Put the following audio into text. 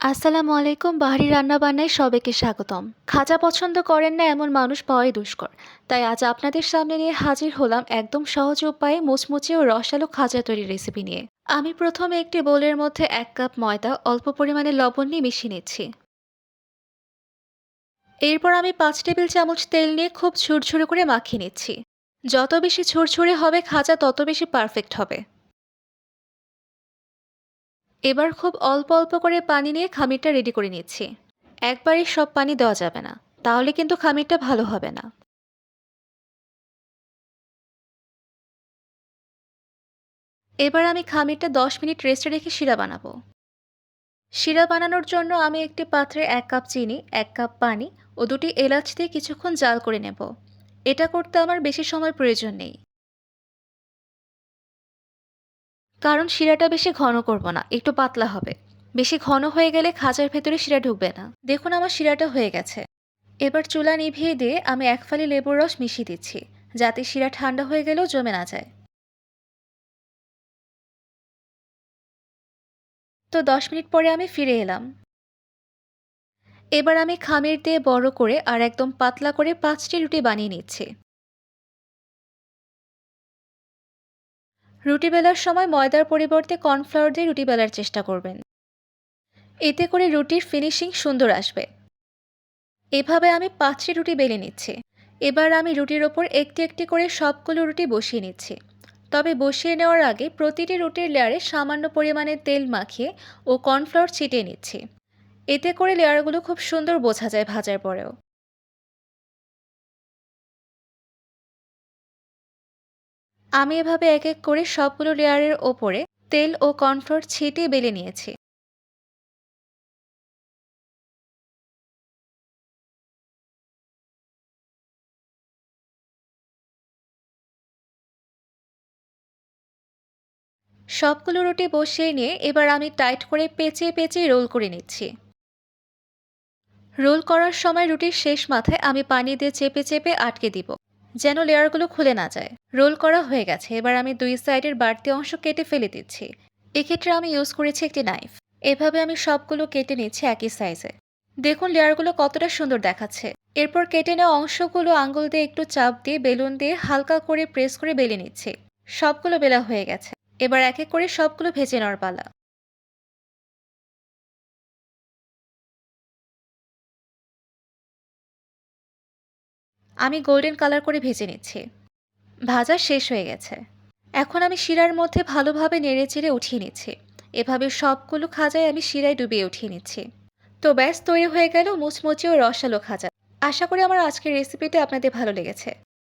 আসসালামু আলাইকুম, বাহারি রান্নাবান্নায় সবাইকে স্বাগতম। খাজা পছন্দ করেন না এমন মানুষ পাওয়াই দুষ্কর। তাই আজ আপনাদের সামনে নিয়ে হাজির হলাম একদম সহজ উপায়ে মুচমুচে ও রসালো খাজা তৈরির রেসিপি নিয়ে। আমি প্রথমে একটি বোলের মধ্যে এক কাপ ময়দা, অল্প পরিমাণে লবণ নিয়ে মিশিয়ে নিচ্ছি। এরপর আমি পাঁচ টেবিল চামচ তেল নিয়ে খুব ঝুরঝুরে করে মাখিয়ে নিচ্ছি। যত বেশি ঝুরঝুরে হবে খাজা, তত বেশি পারফেক্ট হবে। এবার খুব অল্প অল্প করে পানি নিয়ে খামিরটা রেডি করে নিচ্ছি। একবারই সব পানি দেওয়া যাবে না, তাহলে কিন্তু খামিরটা ভালো হবে না। এবার আমি খামিরটা দশ মিনিট রেস্টে রেখে শিরা বানাবো। শিরা বানানোর জন্য আমি একটি পাত্রে এক কাপ চিনি, এক কাপ পানি ও দুটি এলাচ দিয়ে কিছুক্ষণ জাল করে নেব। এটা করতে আমার বেশি সময় প্রয়োজন নেই। কারণ শিরাটা বেশি ঘন করব না, একটু পাতলা হবে। বেশি ঘন হয়ে গেলে খাঁচার ভেতরে শিরা ঢুকবে না। দেখুন আমার শিরাটা হয়ে গেছে। এবার চুলা নিভিয়ে দিয়ে আমি এক ফালি লেবুর রস মিশিয়ে দিচ্ছি, যাতে শিরা ঠান্ডা হয়ে গেলেও জমে না যায়। তো দশ মিনিট পরে আমি ফিরে এলাম। এবার আমি খামির দিয়ে বড় করে আর একদম পাতলা করে পাঁচটি রুটি বানিয়ে নিচ্ছি। রুটি বেলার সময় ময়দার পরিবর্তে কর্নফ্লাওয়ার দিয়ে রুটি বেলার চেষ্টা করবেন। এতে করে রুটির ফিনিশিং সুন্দর আসবে। এভাবে আমি পাঁচটি রুটি বেলে নিচ্ছি। এবার আমি রুটির ওপর একটি একটি করে সবগুলো রুটি বসিয়ে নিচ্ছি। তবে বসিয়ে নেওয়ার আগে প্রতিটি রুটির লেয়ারে সামান্য পরিমাণে তেল মাখিয়ে ও কর্নফ্লাওয়ার ছিটিয়ে নিচ্ছি। এতে করে লেয়ারগুলো খুব সুন্দর বোঝা যায় ভাজার পরেও। আমি এভাবে এক এক করে সবগুলো লেয়ারের ওপরে তেল ও কর্নফ্লোর ছিটিয়ে বেলে নিয়েছি। সবগুলো রুটি বসিয়ে নিয়ে এবার আমি টাইট করে পেঁচিয়ে পেঁচিয়ে রোল করে নিচ্ছি। রোল করার সময় রুটির শেষ মাথায় আমি পানি দিয়ে চেপে চেপে আটকে দিব। যেন লেয়ারগুলো খুলে না যায়। রোল করা হয়ে গেছে। এবার আমি দুই সাইডের বাড়তি অংশ কেটে ফেলে দিচ্ছি। এক্ষেত্রে আমি ইউজ করেছি একটি নাইফ। এভাবে আমি সবগুলো কেটে নিচ্ছি একই সাইজে। দেখুন লেয়ারগুলো কতটা সুন্দর দেখাচ্ছে। এরপর কেটে নেওয়া অংশগুলো আঙ্গুল দিয়ে একটু চাপ দিয়ে, বেলুন দিয়ে হালকা করে প্রেস করে বেলে নিচ্ছি। সবগুলো বেলা হয়ে গেছে। এবার এক এক করে সবগুলো ভেজে নেওয়ার পালা। আমি গোল্ডেন কালার করে ভেজে নিচ্ছি। ভাজা শেষ হয়ে গেছে। এখন আমি শিরার মধ্যে ভালোভাবে নেড়ে চেড়ে উঠিয়ে নিচ্ছি। এভাবে সবগুলো খাজায় আমি শিরায় ডুবিয়ে উঠিয়ে নিচ্ছি। তো ব্যাস, তৈরি হয়ে গেল মুচমুচি ও রসালো খাজা। আশা করি আমার আজকের রেসিপিটা আপনাদের ভালো লেগেছে।